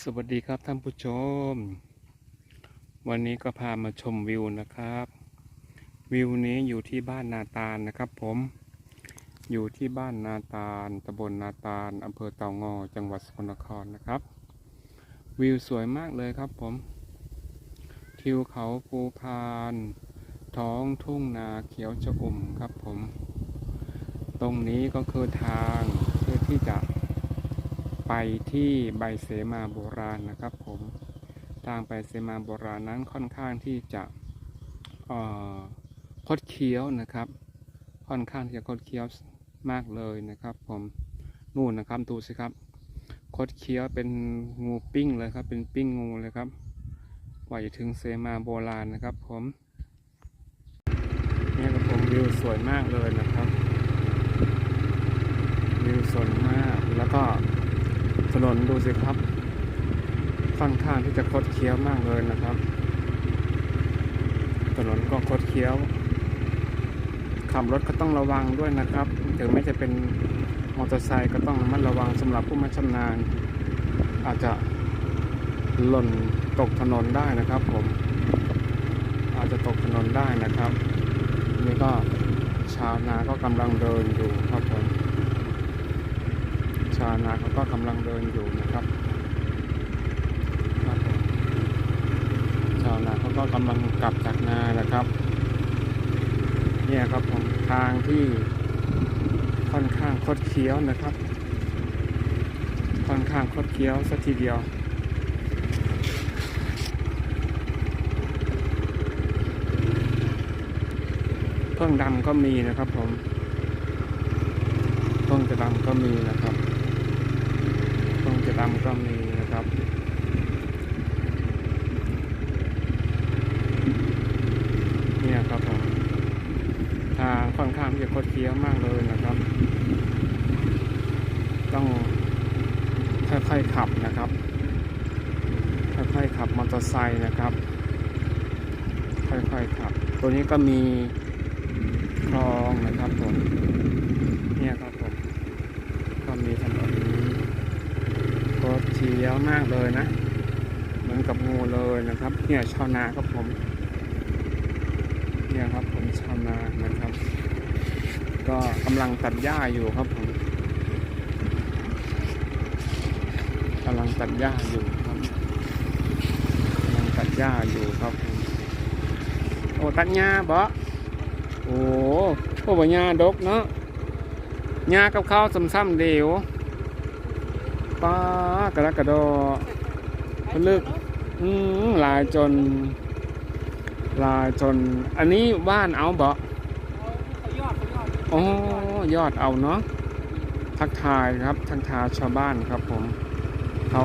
สวัสดีครับท่านผู้ชม วันนี้ก็พามาชมวิวนะครับ วิวนี้อยู่ที่บ้านนาตาลนะครับ ผม อยู่ที่บ้านนาตาลตำบลนาตาลอำเภอเต่างอจังหวัดสกลนครนะครับ วิวสวยมากเลยครับผม ทิวเขาภูพาน ท้องทุ่งนาเขียวชอุ่มครับผม ตรงนี้ก็คือทางเพื่อที่จะ ไปที่ใบเสมาโบราณนะครับผม ทางไปเสมาโบราณนั้นค่อนข้างที่จะคดเคี้ยวนะครับ ค่อนข้างที่จะคดเคี้ยวมากเลยนะครับผม นู่นนะครับดูสิครับ คดเคี้ยวเป็นงูปิ้งเลยครับ เป็นปิ้งงูเลยครับกว่าจะถึงเสมาโบราณนะครับผมนี่ครับผมวิวสวยมากเลยนะครับ วิวสวยมากแล้วก็ ถนนดูสิครับ ค่อนข้างที่จะคดเคี้ยวมากเลยนะครับ ถนนก็คดเคี้ยวขับรถก็ต้องระวังด้วยนะครับถึงแม้จะเป็นมอเตอร์ไซค์ก็ต้องระมัดระวังสำหรับผู้ไม่ชำนาญ อาจจะหล่นตกถนนได้นะครับ ผม อาจจะตกถนนได้นะครับ นี่ก็ชาวนาก็กำลังเดินอยู่ครับผม ชาวนาเขาก็กำลังเดินอยู่นะครับชาวนาเขาก็กำลังกลับจากนานะครับ เนี่ยครับผมทางที่ค่อนข้างคดเคี้ยวนะครับ ค่อนข้างคดเคี้ยวสักทีเดียวเพิ่งดำก็มีนะครับผมเพิ่งจะดำก็มีนะครับำก็มีนะครับเนี่ยครับผมทางค่อนข้างจะคดเคี้ยวมากเลยนะครับ ต้องค่อยๆขับนะครับค่อยๆขับมอเตอร์ไซค์นะครับ ค่อยๆขับ ตัวนี้ก็มีคลองนะครับผม เนี่ยครับผม ก็มีถนน โคตรเชียวมากเลยนะ เหมือนกับงูเลยนะครับ เนี่ยชาวนาครับผม เนี่ยครับผมชาวนานะครับ ก็กำลังตัดหญ้าอยู่ครับผมกำลังตัดหญ้าอยู่ครับกำลังตัดหญ้าอยู่ครับผมโอ้ตัดหญ้าบ่โอ้โอ้บ่หญ้าดกเนาะยากับข้าวซ้ำๆเดียว ป้ากระดกกระดอพลึกอืมลายจน ลายจน อันนี้บ้านเอาบ่อ๋อยอดเอาเนาะทักทายครับทักทายชาวบ้านครับผมเขา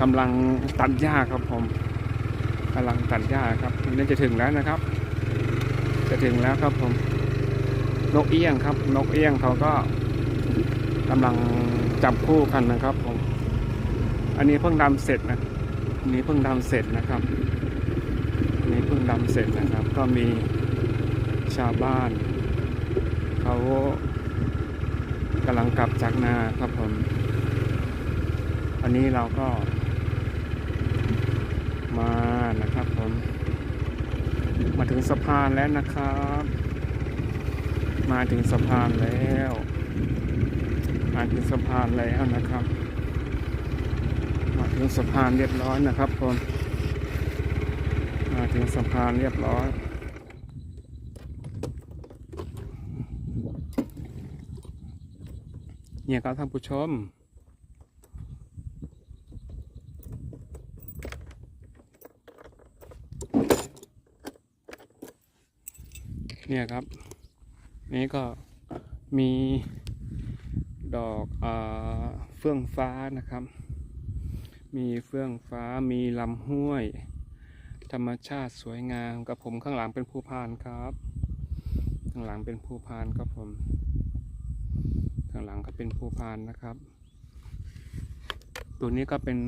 กำลังตัดหญ้าครับผมกำลังตัดหญ้าครับนี่จะถึงแล้วนะครับ จะถึงแล้วครับผม นกเอี้ยงครับ นกเอี้ยงเขาก็กำลังจับคู่กันนะครับผม อันนี้เพิ่งดำเสร็จนะอันนี้เพิ่งดำเสร็จนะครับอันนี้เพิ่งดำเสร็จนะครับ ก็มีชาวบ้านเขากำลังกลับจากนาครับผม อันนี้เราก็มานะครับผม มาถึงสะพานแล้วนะครับ มาถึงสะพานแล้ว มาถึงสะพานแล้วนะครับ ถึงสะพานเรียบร้อยนะครับผมมาถึงสะพานเรียบร้อยเนี่ยครับท่านผู้ชมเนี่ยครับ นี่ก็มีดอกอเฟื่องฟ้านะครับ มีเฟื่องฟ้ามีลำห้วย ธรรมชาติสวยงามกับผมข้างหลังเป็นภูพานครับ ข้างหลังเป็นภูพานครับผม ข้างหลังก็เป็นภูพานนะครับ ตัวนี้ก็เป็น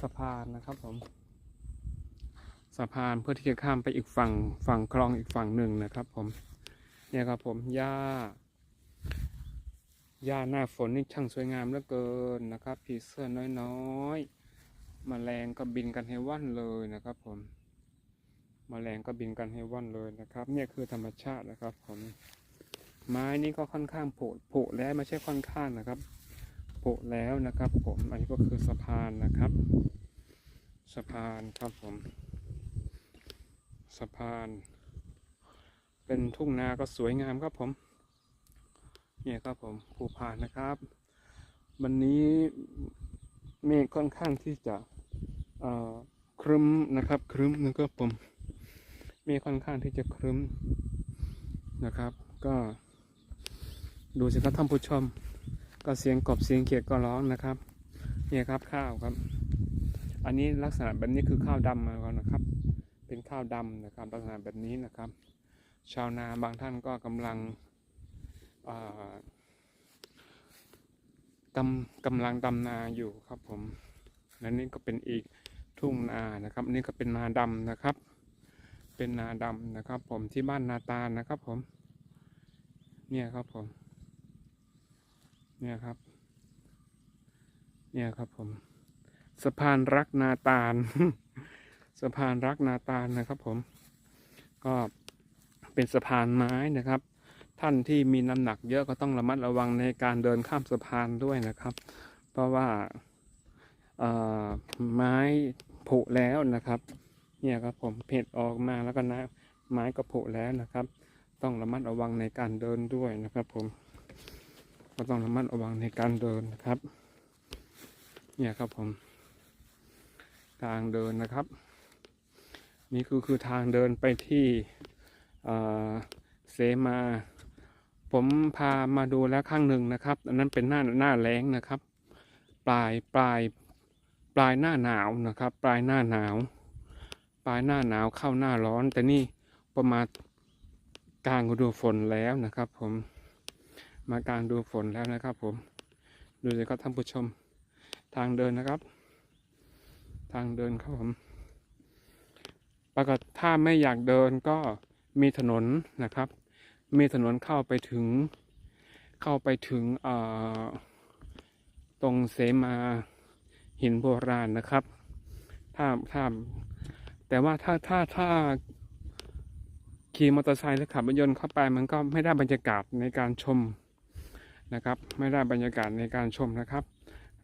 สะพานนะครับผมสะพานเพื่อที่จะข้ามไปอีกฝั่งฝั่งคลองอีกฝั่งหนึ่งนะครับ ผมเนี่ยครับผมหญ้า หญ้าหน้าฝนนี่ช่างสวยงามเหลือเกินนะครับผีเสื้อน้อยมแมลงก็บินกันให้ว่อนเลยนะครับผมมแมลงก็บินกันให้ว่อนเลยนะครับ เนี่ยคือธรรมชาตินะครับผมไม้นี่ก็ค่อนข้างโผุผุแล้วไม่ใช่ค่อนข้างนะครับโผุแล้วนะครับ ผมอันนี้ก็คือสะพานนะครับ สะพานครับผม สะพาน เป็นทุ่งนาก็สวยงามครับผม เนี่ยครับผมภูพานนะครับ วันนี้เมฆค่อนข้างที่จะครึ้มนะครับครึ้มนะครับผมเมฆค่อนข้างที่จะครึ้มนะครับ ก็ ดูสิครับท่านผู้ชม ก็เสียงกบเสียงเขียดก็ร้องนะครับเนี่ยครับข้าวครับ อันนี้ลักษณะแบบนี้คือข้าวดำมาก่อนนะครับ เป็นข้าวดำนะครับ ลักษณะแบบนี้นะครับ ชาวนาบางท่านก็กำลัง กำกำลังดำนาอยู่ครับผม และนี่ก็เป็นอีกทุ่งนานะครับนนี่ก็เป็นนาดำนะครับ เป็นนาดำนะครับ ผมที่บ้านนาตาลนะครับ ผม เนี่ยครับผม เนี่ยครับ เนี่ยครับผม สะพานรักนาตาล สะพานรักนาตาลนะครับ ผม ก็เป็นสะพานไม้นะครับ ท่านที่มีน้ำหนักเยอะก็ต้องระมัดระวังในการเดินข้ามสะพานด้วยนะครับ เพราะว่าไม้ผุแล้วนะครับ เนี่ยครับผมเผ็ดออกมาแล้วก็นะไม้ก็ผุแล้วนะครับ ต้องระมัดระวังในการเดินด้วยนะครับผมก็ต้องระมัดระวังในการเดินนะครับ เนี่ยครับผม ทางเดินนะครับ นี่คือคือทางเดินไปที่เอ่อเสมา ผมพามาดูแล้วข้างหนึ่งนะครับอันนั้นเป็นหน้าหน้าแล้งนะครับ ปลายปลายปลายหน้าหนาวนะครับ ปลายหน้าหนาว ปลายหน้าหนาวเข้าหน้าร้อน แต่นี่ประมาณกลางฤดูฝนแล้วนะครับ ผมมากลางฤดูฝนแล้วนะครับ ผมดูเลยครับท่านผู้ชมทางเดินนะครับ ทางเดินครับผมปรากฏถ้าไม่อยากเดินก็มีถนนนะครับ มีถนนเข้าไปถึง เข้าไปถึงตรงเสมาหินโบราณนะครับถ้าถ้าแต่ว่าถ้าถ้าถ้าขี่มอเตอร์ไซค์หรือขับรถยนต์เข้าไปมันก็ไม่ได้บรรยากาศในการชมนะครับ ไม่ได้บรรยากาศในการชมนะครับ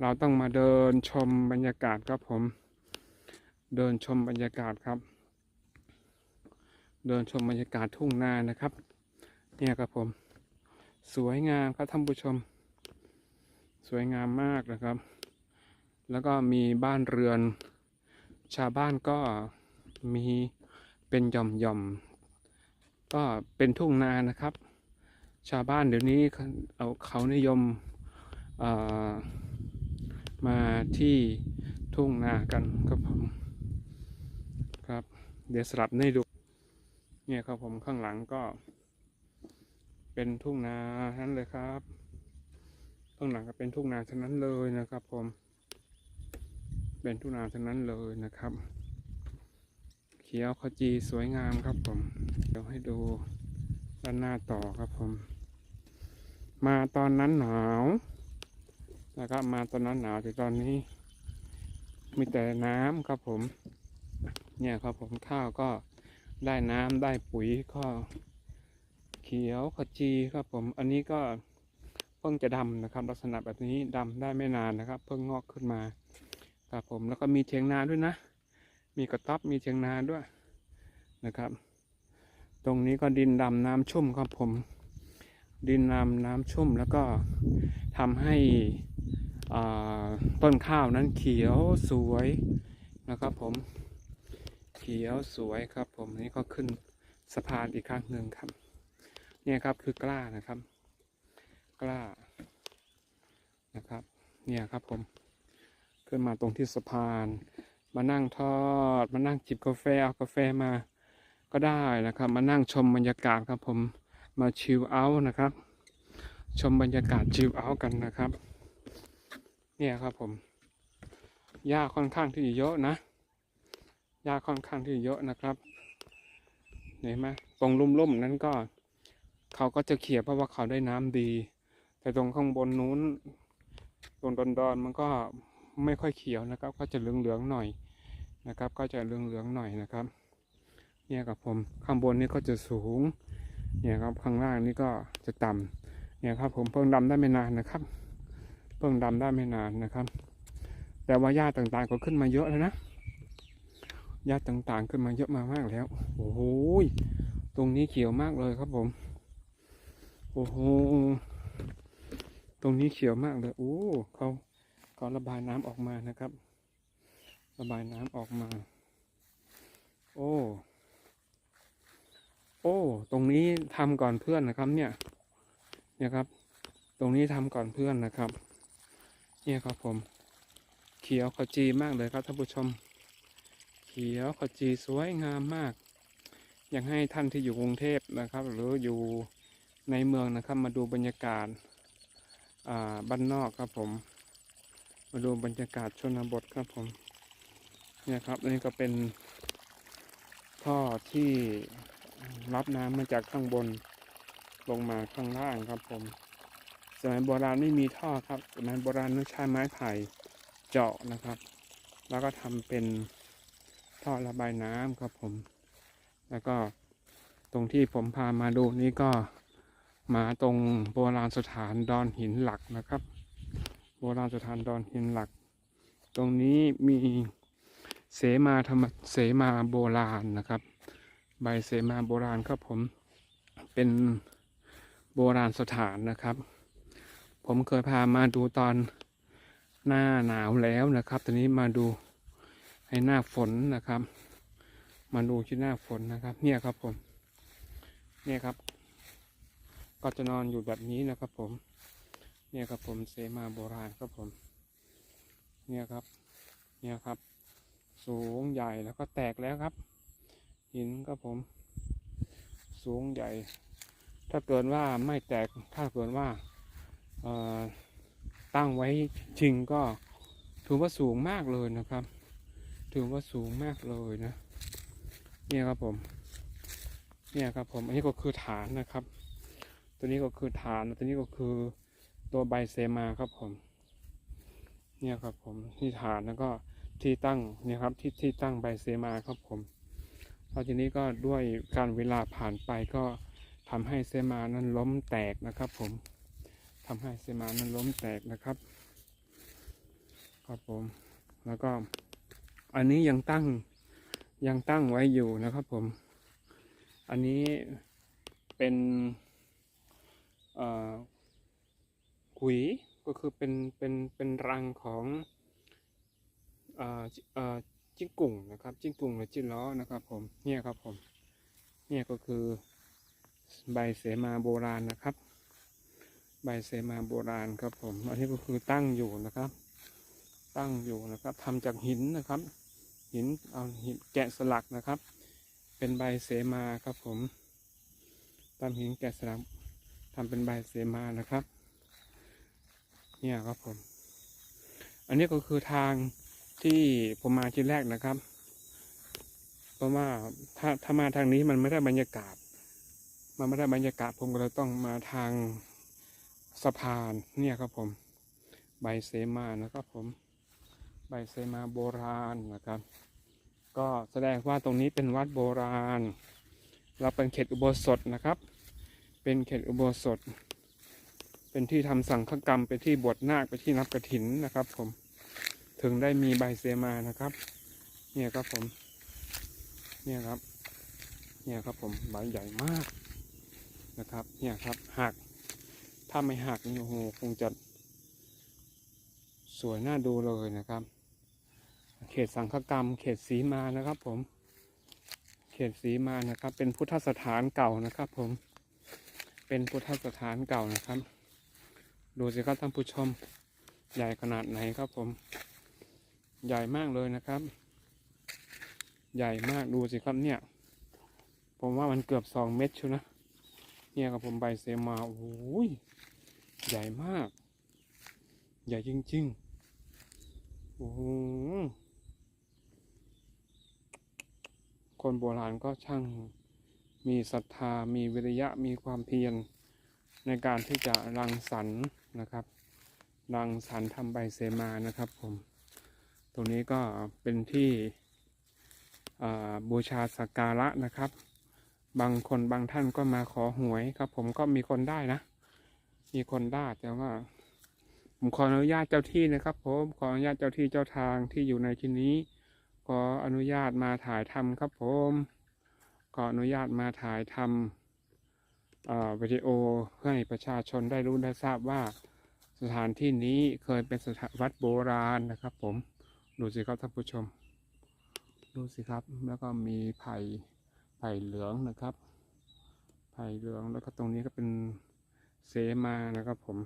เราต้องมาเดินชมบรรยากาศครับผม เดินชมบรรยากาศครับ เดินชมบรรยากาศทุ่งนานะครับ เนี่ยครับผม สวยงามครับท่านผู้ชม สวยงามมากนะครับ แล้วก็มีบ้านเรือน ชาวบ้านก็มีเป็นหย่อมย่อมๆก็เป็นทุ่งนานะครับ ชาวบ้านเดี๋ยวนี้เขาเอาเขานิยมมาที่ทุ่งนากันครับผมครับ เดี๋ยวสลับให้ดู เนี่ยครับผมข้างหลังก็ เป็นทุ่งนาทั้นั้นเลยครับข้างหลังก็เป็นทุ่งนาทั้งนั้นเลยนะครับ ผม เป็นทุ่งนาทั้งนั้นเลยนะครับ เขียวขจีสวยงามครับผม เดี๋ยวให้ดูด้านหน้าต่อครับผม มาตอนนั้นหนาวนะครับมาตอนนั้นหนาวแต่ตอนนี้ มีแต่น้ำครับผม เนี่ยครับผมข้าวก็ได้น้ำได้ปุ๋ยก็ ขียวขจีครับผม อันนี้ก็เพิ่งจะดำนะครับ ลักษณะแบบนี้ดำได้ไม่นานนะครับ เพิ่งงอกขึ้นมาครับผมแล้วก็มีเทียงนาด้วยนะ มีกระต๊อบมีเทียงนาด้วยนะครับ ตรงนี้ก็ดินดำน้ำชุ่มครับผม ดินน้ำน้ำชุ่มแล้วก็ทำให้ต้นข้าวนั้นเขียวสวยนะครับผม เขียวสวยครับผมนี่ก็ขึ้นสะพานอีกครั้งหนึ่งครับ เนี่ยครับคือกล้านะครับ กล้านะครับ เนี่ยครับผม ขึ้นมาตรงที่สะพาน มานั่งทอด มานั่งจิบกาแฟเอากาแฟมาก็ได้นะครับ มานั่งชมบรรยากาศครับผมมาชิลเอาท์นะครับ ชมบรรยากาศชิลเอาท์กันนะครับ เนี่ยครับผมหญ้าค่อนข้างที่จะเยอะนะหญ้าค่อนข้างที่จะเยอะนะครับเห็นไหมตรงลุ่มๆนั้นก็ เขาก็จะเขียวเพราะว่าเขาได้น้ำดี แต่ตรงข้างบนนู้นตรงดอนๆมันก็ไม่ค่อยเขียวนะครับ ก็จะเหลืองๆหน่อยนะครับ ก็จะเหลืองๆหน่อยนะครับ เนี่ยครับผมข้างบนนี่ก็จะสูง เนี่ยครับข้างล่างนี่ก็จะต่ำเนี่ยครับผมเพิ่งดำได้ไม่นานนะครับ เพิ่งดำได้ไม่นานนะครับ แต่ว่าหญ้าต่างๆก็ขึ้นมาเยอะแล้วนะหญ้าต่างๆขึ้นมาเยอะมามากแล้ว โอ้โหตรงนี้เขียวมากเลยครับผม โอ้โห ตรงนี้เขียวมากเลย โอ้ เขาเขาระบายน้ำออกมานะครับ ระบายน้ำออกมา โอ้ โอ้ ตรงนี้ทำก่อนเพื่อนนะครับ เนี่ย เนี่ยครับ ตรงนี้ทำก่อนเพื่อนนะครับ เนี่ยครับผม เขียวขจีมากเลยครับท่านผู้ชม เขียวขจีสวยงามมาก อยากให้ท่านที่อยู่กรุงเทพนะครับ หรืออยู่ ในเมืองนะครับ มาดูบรรยากาศาบ้านนอกครับผม มาดูบรรยากาศชนบทครับผมเนี่ยครับนี่ก็เป็นท่อที่รับน้ำมาจากข้างบนลงมาข้างล่างครับผม สมัยโบราณไม่มีท่อครับสมัยโบราณต้องใช้ไม้ไผ่เจาะนะครับ แล้วก็ทำเป็นท่อระบายน้ำครับผม แล้วก็ตรงที่ผมพามาดูนี่ก็ มาตรงโบราณสถานดอนหินหลักนะครับ โบราณสถานดอนหินหลัก ตรงนี้มีเสมาธรรมเสมาโบราณนะครับ ใบเสมาโบราณครับผมเป็นโบราณสถานนะครับ ผมเคยพามาดูตอนหน้าหนาวแล้วนะครับ ตอนนี้มาดูให้หน้าฝนนะครับ มาดูที่หน้าฝนนะครับ เนี่ยครับผม เนี่ยครับ ก็จะนอนอยู่แบบนี้นะครับผม เนี่ยครับผมเสมาโบราณครับผม เนี่ยครับ เนี่ยครับ สูงใหญ่แล้วก็แตกแล้วครับ หินครับผม สูงใหญ่ ถ้าเกิดว่าไม่แตก ถ้าเกิดว่าตั้งไว้จริงก็ถือว่าสูงมากเลยนะครับ ถือว่าสูงมากเลยนะ เนี่ยครับผม เนี่ยครับผม อันนี้ก็คือฐานนะครับ ตัวนี้ก็คือฐานตัวนี้ก็คือตัวใบเซมาครับผม เนี่ยครับผมที่ฐานแล้วก็ที่ตั้งเนี่ยครับที่ที่ตั้งใบเซมาครับผมพอทีนี้ก็ด้วยการเวลาผ่านไปก็ทำให้เซมานั้นล้มแตกนะครับ ผมทำให้เซมานั้นล้มแตกนะครับ ครับผมแล้วก็อันนี้ยังตั้งยังตั้งไว้อยู่นะครับผม อันนี้เป็น เอ่อขุยก็คือเป็นเป็นเป็นรังของจิ้งกุ่งนะครับจิ้งกุ่งหรือจิ้งล้อนะครับผมเนี่ยครับผมเนี่ยก็คือใบเสมาโบราณนะครับ ใบเสมาโบราณครับผมอันนี้ก็คือตั้งอยู่นะครับ ตั้งอยู่นะครับทำจากหินนะครับ หินเอาหินแกะสลักนะครับ เป็นใบเสมาครับผมตามหินแกะสลัก ทำเป็นใบเสมานะครับ เนี่ยครับผม อันนี้ก็คือทางที่ผมมาที่แรกนะครับ เพราะว่าถ้าถ้ามาทางนี้มันไม่ได้บรรยากาศ มันไม่ได้บรรยากาศผมก็เลยต้องมาทางสะพานเนี่ยครับผม ใบเสมานะครับผม ใบเสมาโบราณนะครับ ก็แสดงว่าตรงนี้เป็นวัดโบราณ เราเป็นเขตอุโบสถนะครับ เป็นเขตอุโบสถ เป็นที่ทำสังฆกรรม เป็นที่บวชนาคเป็นที่นับกระถินนะครับ ผม ถึงได้มีใบเสมานะครับ เนี่ยครับผม เนี่ยครับ เนี่ยครับผมใบใหญ่มากนะครับ เนี่ยครับหัก ถ้าไม่หักนี่โอ้โหคงจะสวยน่าดูเลยนะครับ เขตสังฆกรรม เขตสีมานะครับ ผม เขตสีมานะครับ เป็นพุทธสถานเก่านะครับ ผม เป็นพุทธสถานเก่านะครับ ดูสิครับท่านผู้ชม ใหญ่ขนาดไหนครับผม ใหญ่มากเลยนะครับ ใหญ่มากดูสิครับเนี่ย ผมว่ามันเกือบสองเมตรชูนะเนี่ยครับผมใบเซมาโอ้ยใหญ่มาก ใหญ่จริงๆโอ้โหคนโบราณก็ช่าง มีศรัทธา มีวิริยะ มีความเพียรในการที่จะรังสรรค์นะครับรังสรรค์ทำใบเสมานะครับผมตรงนี้ก็เป็นที่บูชาสักการะนะครับ บางคนบางท่านก็มาขอหวยครับ ผมก็มีคนได้นะ มีคนได้แต่ว่า ผมขออนุญาตเจ้าที่นะครับ ผมขออนุญาตเจ้าที่เจ้าทางที่อยู่ในที่นี้ ขออนุญาตมาถ่ายทำครับผม ขออนุญาตมาถ่ายทำวิดีโอเพื่อให้ประชาชนได้รู้ได้ทราบว่าสถานที่นี้เคยเป็นสถานวัดโบราณนะครับผมดูสิครับท่านผู้ชม ดูสิครับแล้วก็มีไผ่ไผ่เหลืองนะครับไผ่เหลืองแล้วก็ตรงนี้ก็เป็นเสมานะครับผม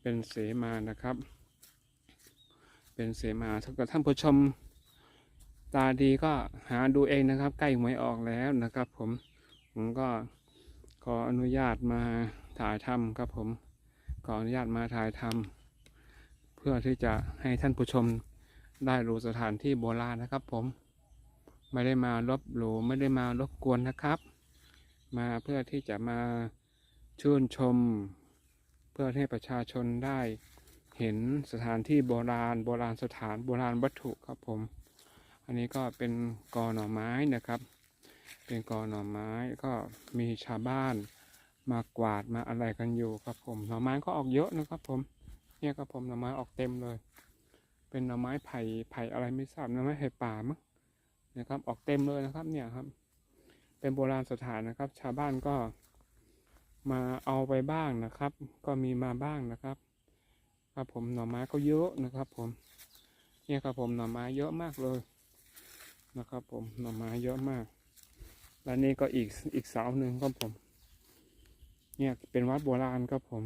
เป็นเสมานะครับ เป็นเสมาถ้าเกิดท่านผู้ชม ตาดีก็หาดูเองนะครับ ใกล้หวยออกแล้วนะครับ ผมผมก็ขออนุญาตมาถ่ายทำครับผมขออนุญาตมาถ่ายทำเพื่อที่จะให้ท่านผู้ชมได้รู้สถานที่โบราณนะครับ ผมไม่ได้มาลบหลู่ไม่ได้มารบกวนนะครับ มาเพื่อที่จะมาชื่นชม เพื่อให้ประชาชนได้เห็นสถานที่โบราณ โบราณสถานโบราณวัตถุครับผม อันนี้ก็เป็นกอหน่อไม้นะครับ เป็นกอหน่อไม้ก็มีชาวบ้านมากวาดมาอะไรกันอยู่ครับผม หน่อไม้ก็ออกเยอะนะครับผม เนี่ยครับผมหน่อไม้ออกเต็มเลย เป็นหน่อไม้ไผ่ไผ่อะไรไม่ทราบหน่อไม้ไผ่ป่ามั้งนะครับ ออกเต็มเลยนะครับเนี่ยครับ เป็นโบราณสถานนะครับ ชาวบ้านก็มาเอาไปบ้างนะครับ ก็มีมาบ้างนะครับ ครับผมหน่อไม้ก็เยอะนะครับ ผม เนี่ยครับผมหน่อไม้เยอะมากเลย นะครับ ผมหน่อไม้เยอะมาก และนี่ก็อีกอีกเสาหนึ่งครับผม เนี่ยเป็นวัดโบราณครับผม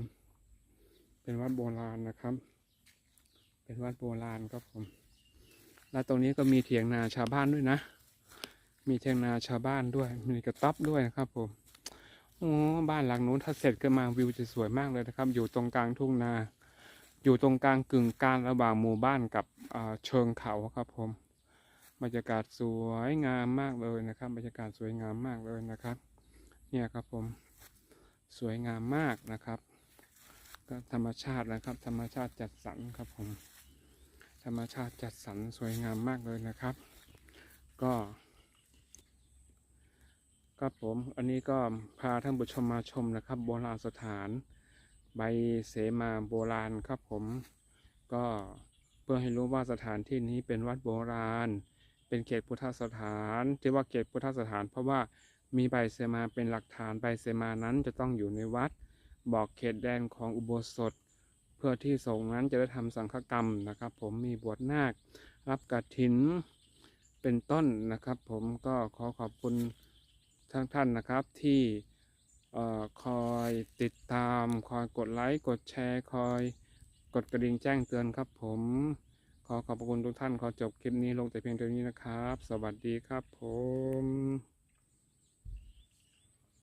เป็นวัดโบราณนะครับ เป็นวัดโบราณครับผม และตรงนี้ก็มีเถียงนาชาวบ้านด้วยนะ มีเถียงนาชาวบ้านด้วย มีกระต๊อบด้วยนะครับผมโอ้บ้านหลังนู้นถ้าเสร็จก็มาวิวจะสวยมากเลยนะครับ อยู่ตรงกลางทุ่งนา อยู่ตรงกลางกึ่งกลางระหว่างหมู่บ้านกับเชิงเขาครับผม บรรยากาศสวยงามมากเลยนะครับบรรยากาศสวยงามมากเลยนะครับ เนี่ยครับผมสวยงามมากนะครับ ก็ธรรมชาตินะครับ ธรรมชาติจัดสรรครับผมธรรมชาติจัดสรรสวยงามมากเลยนะครับ ก็ครับผมอันนี้ก็พาท่านผู้ชมมาชมนะครับ โบราณสถาน ใบเสมาโบราณครับผม ก็เพื่อให้รู้ว่าสถานที่นี้เป็นวัดโบราณ เป็นเขตพุทธสถานที่ว่าเขตพุทธสถาน เพราะว่ามีใบเสมาเป็นหลักฐานใบเสมานั้นจะต้องอยู่ในวัด บอกเขตแดนของอุโบสถ เพื่อที่สงฆ์นั้นจะได้ทำสังฆกรรมนะครับ ผมมีบวชนาค รับกฐินเป็นต้นนะครับ ผมก็ขอขอบคุณทั้งท่านนะครับที่คอยติดตาม คอยกดไลค์ กดแชร์ คอยกดกระดิ่งแจ้งเตือนครับผม ขอขอบคุณทุกท่านขอจบคลิปนี้ลงแต่เพียงเท่านี้นะครับ สวัสดีครับผม